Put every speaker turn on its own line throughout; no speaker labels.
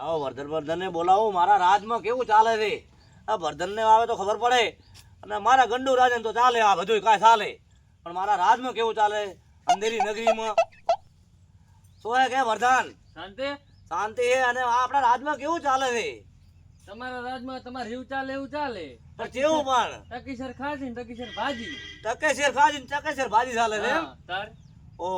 આવો વર્ધન વર્ધનને બોલાવો મારા રાજમાં કેવું ચાલે છે? આ વર્ધનને આવે તો ખબર પડે. અને મારા ગંડુ રાજન તો ચાલે આ બધું કાંઈ ચાલે. પણ મારા રાજમાં કેવું ચાલે? અંધેરી નગરીમાં. શું હે કે વર્ધન?
શાંતિ?
શાંતિ હે અને આપણા રાજમાં કેવું ચાલે છે?
તમારા રાજમાં તમારે એવું ચાલે એવું ચાલે.
પણ કેવું પણ?
ટકીસર ખાજી ને ટકીસર ભાજી.
ટકે શેર ખાજી શેર ભાજી ચાલે છે ઓ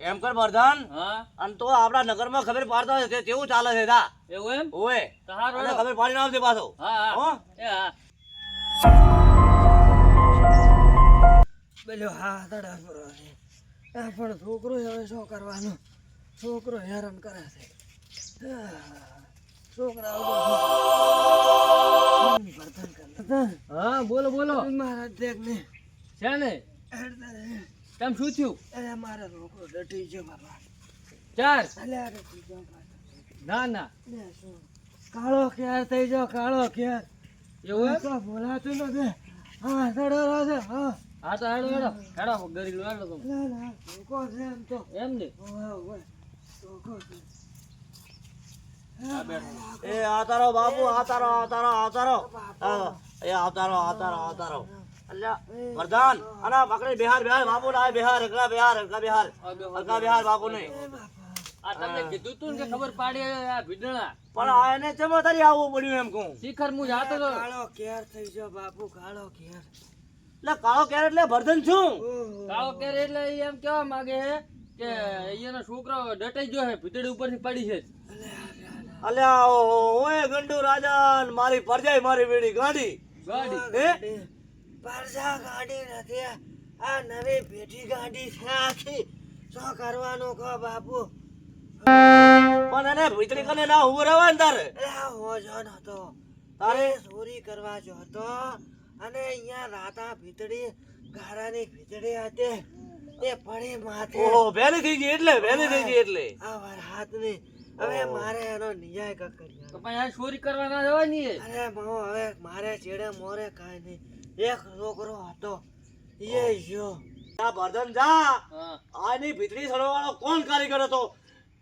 એમ કર વર્ધન
હા.
અને તો આપણા નગરમાં ખબર પાડતો હોય કે કેવું ચાલે છે દા
એવું એમ?
ઓએ
તારો.
ખબર પાડીને આવજે પાછો.
હા
હા.
એ હા.
તડા પર આ પણ છોકરો હવે શું કરવાનું? છોકરો હેરાન કરે છે. છોકરા કરતા
હા બોલો બોલો.
મારા દેખ ને?
છે ને. કેમ શું થયું?
અરે મારા રોકો ડટી ગયો બાબા
ચાર.
અલ્યા ડટી ગયો
ના ના.
શું? કાળો ક્યાર થઈ ગયો કાળો ક્યાર
એવું
તો બોલાતું નથી. હા તડો છે હા
હા તો હેડો હેડો. હેડો ગરી લો હેડો તમે.
ના ના છોકરો છે એમ તો.
એમ ને?
રોકો. છે.
એ આવતારો બાપુ આ તારો આ તારો આ હા, એ આ તારો આ તારો આ અલ્યા વરદાન. અને પકડી બિહાર બિહાર બાપુ ના બિહાર એકલા બિહાર એકલા બિહાર. એકલા બિહાર બાપુ નહીં.
આ તમને કીધું તું કે ખબર પાડી આ ભીડણા.
પણ આ એને ચમો તારી આવવું પડ્યું એમ કહું?
શિખર હું જાતો તો.
કાળો કેર થઈ ગયો બાપુ કાળો કેર.
એટલે કાળો કેરેટ એટલે વર્ધન છું.
કાળો કેર એટલે એમ કેવા માંગે કે અહીંયાનો છોકરો ડટાઈ ગયો છે ભીતડી ઉપરથી પડી છે.
અલ્યા ઓય ગંડુ રાજન મારી પરજાઈ મારી વેડી ગાડી
ગાડી
હે?
પરસા ગાડી નથી. આ નવી પેઢી ગાડી છે આખી. શું કરવાનું કહો બાપુ?
પણ એને ભીતરી કને ના ઊભો રહેવા ને તારે?
અરે આ નતો
તારે?
ચોરી કરવા જતો અને અહીંયા રાતા ભીતડી ગાડાની ભીતડી હતી. તે પડી માથે.
ઓહો ભેલી થઈ ગઈ એટલે ભેલી થઈ ગઈ એટલે.
આ વરહાતની હવે મારે એનો ન્યાય
તો પણ આ ચોરી કરવા ના જવાની
અરે બહુ હવે મારે ચેડે મોરે કાઈ નહીં. એક છોકરો હતો. એ જો.
આ બર્ધન જા. આની ભીતરી સડવાળો કોણ કારીગર હતો?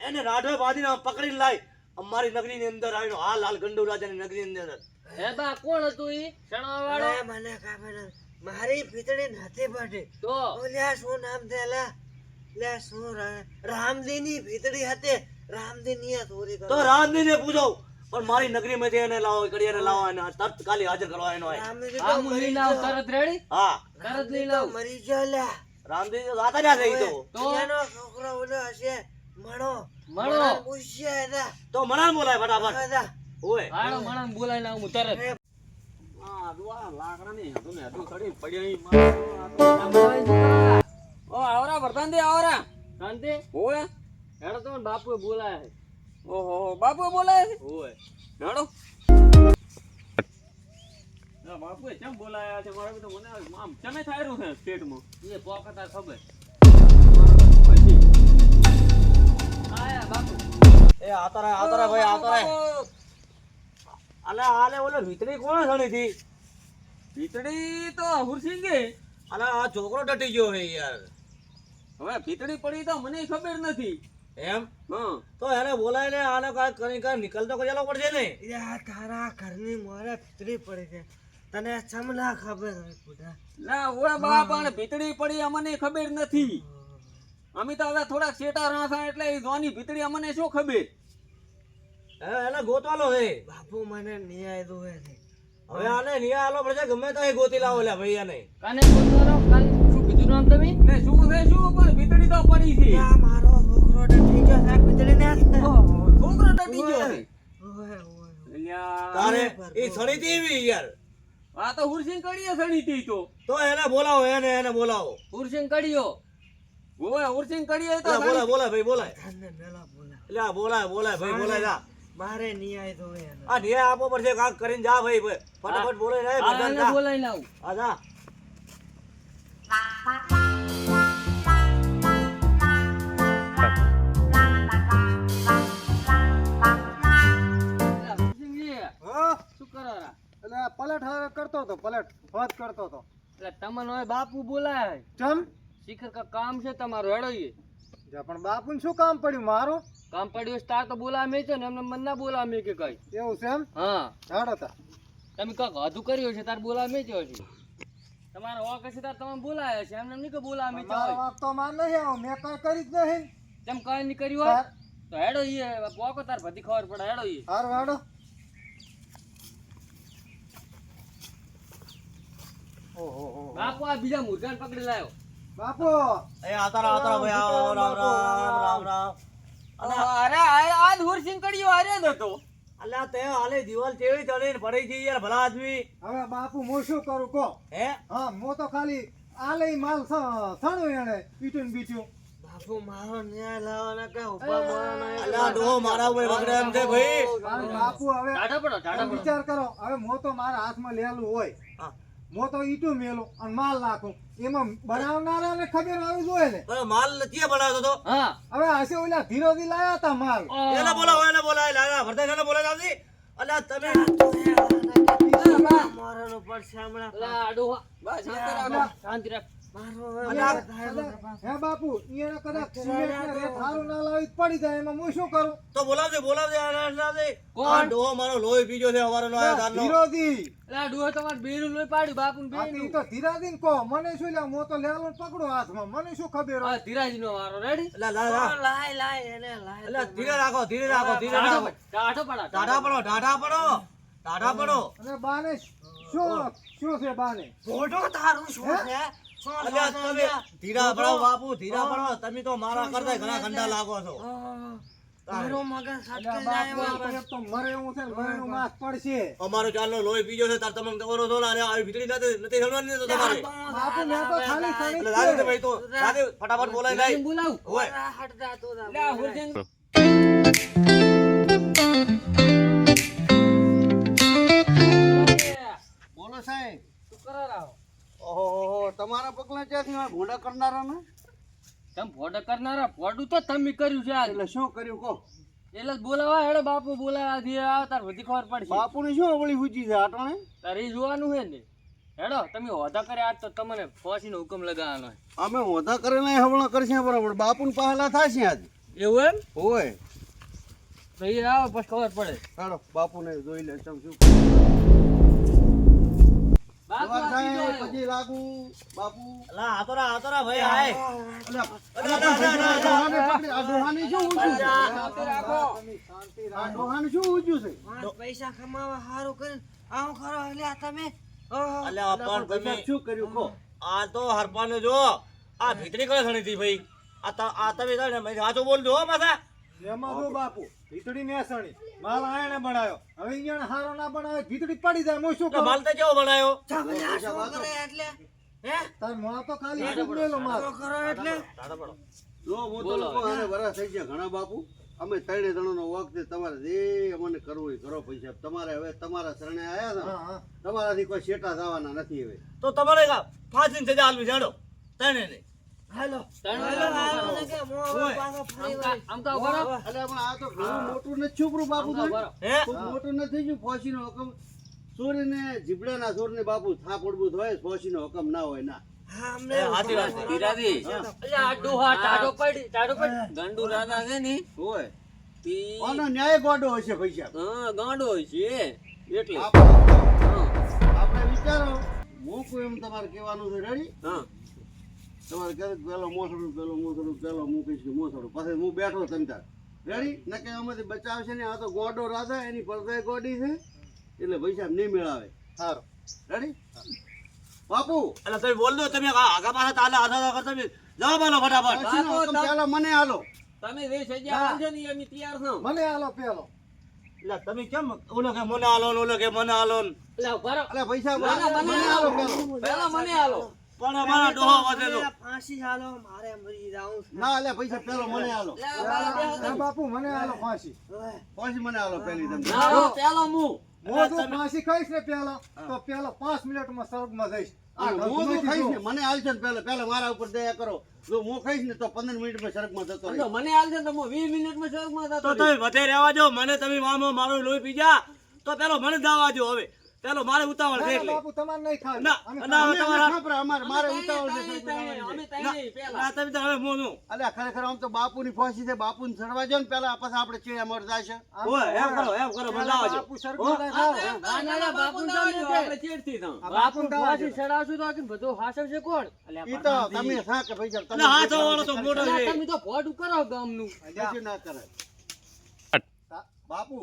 એને રાઢવે બાંધીને પકડીને લાય. અમારી નગરીની અંદર આવ્યો હા લાલ ગંડુ રાજાની નગરીની અંદર.
હે બા કોણ હતું ઈ? શણવા વાળો
મને ખબર મારી ભીતડી નથી પડી
તો?
ઓલ્યા શું નામ છે લે? લે શું રામદીની ભીતડી હતી. રામદીની ચોરી
તો
કરી
રામજીને પૂછો. પણ મારી નગરીમાંથી એને લાવો કડિયાને લાવો અને તરત કાલે હાજર કરવા એનો
આ હું આવું
ગયો.
તરત રેડી
હા.
તરત
લઈ
લાવ.
મરી ગયો લે
રામજી તો ના રહ્યા તો.
તો?
એનો છોકરો ઓલો હશે. મણો
મણો.
પૂછ્યા હતા
તો મણા બોલાય ફટાફટ. ઓય.
હાડો મણા બોલાય લાવ હું. તરત
અરે
ઓ આવરા વર્તન દે આવરા. શાંતિ? ઓય એડો તો બાપુ બોલાય ઓહો બાપુએ બોલાય છે? ઓય. હેડો. બાપુએ કેમ બોલાયા છે? મારે તો મને આમ ચમે થાયરું છે પેટમાં એ પોકતા ખબર. આયા બાપુ.
એ આવતા રહે ભાઈ આવતા અલે આલે ઓલો ભીતરી કોણ સણી હતી
ભીતડી તો હુરસિંગે
અલે આ છોકરો ડટી ગયો હે યાર.
હવે ભીતડી પડી તો મને ખબર નથી.
એમ? તો એને બોલાવીને આને કાંઈ કરી કાંઈ નિકલતો કરેલો પડશે ને
યાર તારા ઘરની મોરે ભીતડી પડી છે. તને ચમ ના ખબર હોય બુઢા
ના ઓય બાપ પણ ભીતડી પડી અમને ખબર નથી. અમે તો હવે થોડા શેટા રાસા એટલે એ જોની ભીતડી અમને શું ખબર?
હે એને ગોતવાલો હે.
બાપુ મને ન્યાય દો હે
હવે આને નિયા આલો પડશે ગમે તો એ ગોતી લાવો લે ભાઈ આને
કાને બોલવાનો કાલ શું કીધું નામ તમે? ને શું છે શું પણ ભીતડી તો પડી છે.
આ મારો છોકરો ડટી ગયો છે ભીતડી ને
છોકરો ડટી ગયો છે
ઓય ઓય
અલ્યા,
તારે એ સણી હતી યાર.
આ તો હુરસિંગ કડીએ સડી તી. તો
તો એને બોલાવો એને એને બોલાવો.
હુરસિંગ કડીયો ઓય હુરસિંગ કડીએ તો
એટલે બોલાય બોલાય ભાઈ બોલાય.
મેલા બોલા.
બોલાય બોલાય ભાઈ બોલાય જા.
મારે ન્યાય તો એનો.
આ ન્યાય આપવો પડશે કાક કરીને જા ભાઈ ભાઈ. ફટાફટ બોલાય
આ
બધા આ જા.
પલટ હવે કરતો હતો પલટ હોત કરતો હતો
એટલે તમને હવે બાપુ બોલાય.
ચમ?
શિખર કા કામ છે તમારું હેડોઈએ. જા
પણ બાપુને શું કામ પડ્યું મારું?
કામ પડ્યું છે તાર તો બોલામે છે ને એમને મન ના બોલામે કે કઈ.
એવું છે એમ?
હા.
હેડો તા.
તમે કાંક વધુ કર્યું છે તાર બોલામે છે છે તમારો વાક હશે તાર તમે બોલાયા છે એમને નહીં કે બોલામે
છે વાંક તો માર નહીં આવો મેં કઈ કરી જ નહીં.
તેમ કઈ નહીં કર્યું હોય તો હેડો ઈએ વાકો તાર બધી ખબર પડે હેડો ઈએ
હારું હેડો ઓહો હો
બાપુ આ બીજા મુર્ગાને પકડી લાયો.
બાપો!
એ આતા રામ આતા રામ ભાઈ આવો રામ રામ રામ રામ
અરે આ દૂર સિંકડીઓ આરે નતો
અલ્યા તે હાલે દિવાલ કેવી તળીને પડી ગઈ યાર ભલા આદમી.
હવે બાપુ હું શું કરું કહો.
હે?
હા હું તો ખાલી આલે માલ સણો એને પીટ્યું ને બીટ્યું
બાપુ મારો ન્યાય લાવવાના કે ઊભા મારવાના
અલ્યા ડો મારા ઉપર બગડે એમ છે ભાઈ.
બાપુ હવે
ટાટા પડો ટાટા
વિચાર કરો હવે મો તો મારા હાથમાં લેલું હોય.
હા.
મો તો ઈટો મેલો અને માલ નાખો. એમાં બનાવનારાને ખબર આવી જોઈએ ને?
પણ માલ નથી બનાવતો તો.
હા.
હવે હશે ઓલા ધીરોથી લાયા હતા માલ.
એને બોલાવો એને બોલાય લાયા ભરતા એને બોલાય આવજી અલા તમે
મારાનો પર
શામળા લાડુ બસ શાંતિ રાખો. શાંતિ રાખ.
હે બાપુ ઈયાને કદાચ સિમેન્ટ ને રેત ના લાવી પડી જાય એમાં હું શું કરું?
તો બોલાવજે બોલાવજે એને
કોણ?
ડોહો મારો લોહી પીજો છે હવારનો આયો તારનો.
ધીરોથી
અલા ડોહો તમારે બેરું લોહી પાડ્યું બાપુ
આ તો ઈ તો મને શું લ્યા હું તો લેલું પકડું હાથમાં મને શું ખબર હોય?
ધીરાજી નો વારો રેડી
લા લા
લાય લાય એને લાય
અલ્યા ધીરે રાખો ધીરે રાખો ધીરે રાખો.
ટાઢો પડા
ટાઢા પડો ટાઢા પડો ટાઢા પડો.
અને બાને શું શું છે બાને?
ફોટો તારું શું છે?
ધીરા પડો બાપુ ધીરા પડો તમે તો મારા કરતા ઘણા ઘંટા લાગો છો.
મારું મગજ
અલ્યા
સટકે જાય
બાપુ
એમાં
આપણે તો મરે એવું છે ને મરેનું માસ પડશે.
અમારો ચાલનો લોહી પીજો છે તાર તમે કરો છો અરે આવી વીજળી નથી નથી તો તમારે.
બાપુ મેં તો ખાલી
એટલે લાગે
જ
છે
છે.
ભાઈ તો લાગે ફટાફટ બોલાય નહીં
બોલાવ.
ઓય
હટતા તો
લે હુરજન
તમારા પગલા ક્યાંથી આ ઘોડા કરનારા ને
તમે ફોટો કરનારા? ફોટું તો તમે કર્યું છે
એટલે શું કર્યું? કહો.
એટલે બોલાવા હેડો બાપુ બોલાવા દે આવ તાર બધી ખબર પડશે.
બાપુની શું અવળી હુજી છે આટણે?
તારે જોવાનું હે ને? હેડો તમે હોદા કરે આજ તો તમને ફોસીનો હુકમ લગાવવાનો.
અમે હોધા કરે નહીં હવળા કરશે બરાબર. બાપુને પહેલા થાશે આજ.
એવું એમ?
હોય.
તો એ આવો પછી ખબર પડે.
હેડો બાપુને જોઈ લે ચમ શું પછી લાગુ બાપુ.
ભાઈ હાય.
પૈસા કમાવા સારું કરી આવું ખરો અલ્યા તમે.
અલ્યા પણ તમે
તમે શું કર્યું કહો
આ તો હરપાને જો આ ભીતરી કરે સણી હતી ભાઈ. આ ત- આ તમે ને મેં સાચું બોલજો હો પાછા
એમાં જો બાપુ ભીતડી ને માલ આયણે બનાવ્યો હવે અહીંયા હારો ના બનાવે ભીતડી પડી જાય. હું શું કરું
માલ તો કેવો બનાવ્યો
તમે આ શું કરે એટલે? હે?
તાર મોં તો ખાલી ઈટું માલ
કરો એટલે?
જો હું તો લોકો આને વરસ થઈ ગયા ઘણા બાપુ. અમે ત્રણે જણાનો વખત તમારે જે અમને કરવું એ કરો પૈસા તમારે હવે તમારા શરણે આયા છે ને,
હા હા.
તમારાથી કોઈ શેટા થવાના નથી હવે.
તો તમારે ફાંસીને સજા આલવી જાડો ત્રણે નહીં
હાલો. ને
આ તો ઘણું મોટું નથી. છોકરું બાપુ મોટું નથી ગયું હુકમ? બાપુ હોય ફોસીનો હુકમ ના હોય ના.
હા,
એ
અમને
હાચી વાત. છે.
ધીરાજી. અલ્યા આ ડોહા ટાઢો પડી, ટાઢો પડી. ગાંડુ રાધા છે ને,
હોય. આનો ન્યાય ગોડો હશે પૈસા?
હા, ગાંડો હોય છે એટલે.
આપણે વિચારો મૂકું એમ તમારે કહેવાનું છે. રેડી
હા.
તમારે કહે પેલો મોસડું પેલો મોસડું પેલો મૂકીશ કે મોસડું. પછી હું બેઠો તમતાર. રેડી નકે આમાંથી બચાવશે ને? આ તો ગોડો રાધા એની પડદે ગોડી છે. એટલે પૈસા નહીં મેળાવે.
સારું.
રેડી બાપુ!
એટલે તમે બોલ દો તમે આ આગા પાછા તાલે આધા આગા તમે જવાબ આલો ફટાફટ.
મને હાલો.
તમે જે હજાર આપજો ને. અમે તૈયાર છો.
મને આલો પેલો
એટલે તમે કેમ ઓલો કે મને આલો ઓલો કે મને આલો
એટલે
પૈસા
ના, ના,
મને હાલો પેલો
મને હાલો.
પણ અમારા ડોહો વધે તો.
ફાંસી હાલો મારે મરી જાઉં
ના લે પૈસા પેલો મને હાલો
હા બાપુ મને હાલો ફાંસી.
ફાંસી મને હાલો પેલી તમને
ના, પેલો મુ
હું જો ફાંસી ખાઈશ ને પેલો. તો પેલો 5 મિનિટમાં સ્વર્ગમાં જઈશ.
ને. મને હાલશે ને પેલા. પેલા મારા ઉપર દયા કરો. જો હું ખાઈશ ને તો પંદર મિનિટમાં સડકમાં જતો રહીશ.
મને હાલશે તો હું વીસ મિનિટમાં સ્વર્ગમાં જતો
તો તમે વધે રહેવા જો મને તમે મામો મારો લોહી પીજા. તો પેલો મને દાવા જો હવે. પેલો મારે ઉતાવળ છે
બાપુ તમારે નહીં ખાવ
ના
અમે
ના તમારા
ખબર, અમારે મારે ઉતાવળ છે
અમે
છે.
પેલા.
ના તમે તો હવે મોનું
અલે ખરેખર આમ તો બાપુની ફાંસી છે બાપુને ચડવા જો ને પેલા પછી આપણે ચીડિયા મરતા છે
ઓ એમ કરો એમ કરો મને લાવજો
બાપુ સરખું ના થાવ.
ના, ના, ના, બાપુ ના આવજો, આપણે ચેડથી થાવ.
બાપુ
ફાંસી ચડાવશું તો આખી બધું છે કોણ?
ઈ તો તમે શા કે ભાઈ તમે
હાથો વાળો તો મોટો છે
તમે તો ભોટ કરો ગામનું.
કશું ના કરે બાપુ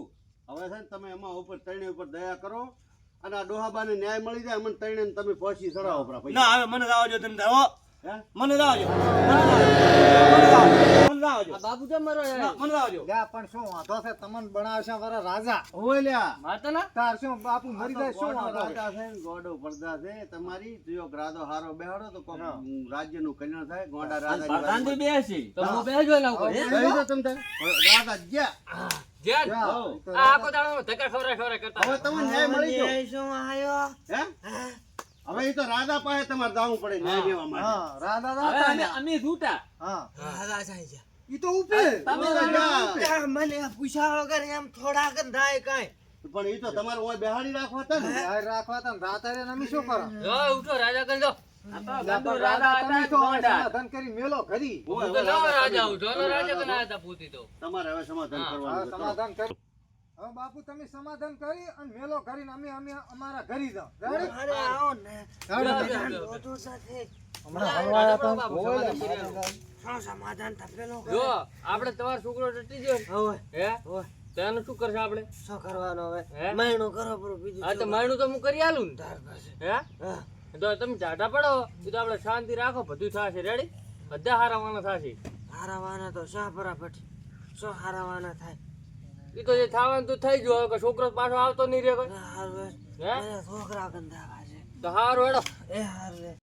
હવે છે ને તમે એમાં ઉપર તૈણે ઉપર દયા કરો અને આ ડોહાબાને ન્યાય મળી જાય, અમને તૈણે તમે ફાંસી ચડાવો
ના, હવે મને આવજો તમે હે? મને લાવજો. મને લાવજો. મને લાવજો.
આ બાપુ કેમ મરો
મને લાવજો.
લ્યા, પણ શું વાંધો છે? તમને બનાવશે વરા રાજા.
ઓય લ્યા.
માતાના?
તાર શું બાપુ મરી જાય શું વાંધો
રાજા છે ગોડો પડદા છે. તમારી જો ગ્રાદો હારો બેહાડો તો રાજ્યનું કલ્યાણ થાય ગોડા રાજા
પ્રધાનજી બેસી. તો હું. બેસજો એના ઉપર.
રાજા જ્યાં
જ્યાં?
જા,
હો.
ઈ
આ આખો દાડો ધક્કા ખવડાય ખવડાય કરતા.
હવે તમને ન્યાય મળી ગયો.
શું આયો
હે. હવે એ તો રાધા પાસે તમારે જવું પડે ન્યાય લેવા માટે
હા રાધા
હવે
રાધા
અમે- અમે છૂટા.
હા
રાજા છે
ઈ તો ઉપે
તમે.
ત્યાં મને પૂછ્યા વગર એમ થોડાક જ થાય કાંઈ
પણ એ તો તમારે ઓય બેહાડી રાખવા હતા ને
યાર રાખવા તા ને રાતા રે ને અમે શું કરો
જો, ઉઠો, રાજા કરી દો. આ તો ગંદુ
પણ
રાજા
તમે
હતા,
તો હવે
ગોંડા.
સમાધાન કરી મેલો
કરી
હું તો નવો
રાજા
રાજા હું. જોનો રાજા તો ના હતા પૂતી તો.
તમારે હવે સમાધાન
હા,
કરવાનું
હવે
છે.
સમાધાન કરી હવે બાપુ તમે સમાધાન કરી અને મેલો કરીને અમે અમે અમારા ઘરે જાઓ.
અરે આવો ને. બધું સાથે.
સમાધાન જો આપણે તમારો છોકરો ટટી ગયો. ને? હે? તેનું શું કરશે આપણે?
શું કરવાનો હવે?
હે?
મહિનો કરો પૂરો બીજું
હા તો માયણું તો હું કરી આલું ને.
તાર પાસે.
હે?
હા.
તો તમે જાડા પડો. તો આપણે શાંતિ રાખો બધું થશે. રેડી બધા હારાવાના થશે.
હારાવાના તો શા પરાપટી શું હારાવાના થાય?
એ તો જે થવાનું તો થઈ ગયું કે છોકરો પાછો આવતો નહીં રે કોઈ.
છોકરા ગંદા છે.
તો હારું હેડો.
એ હાર લે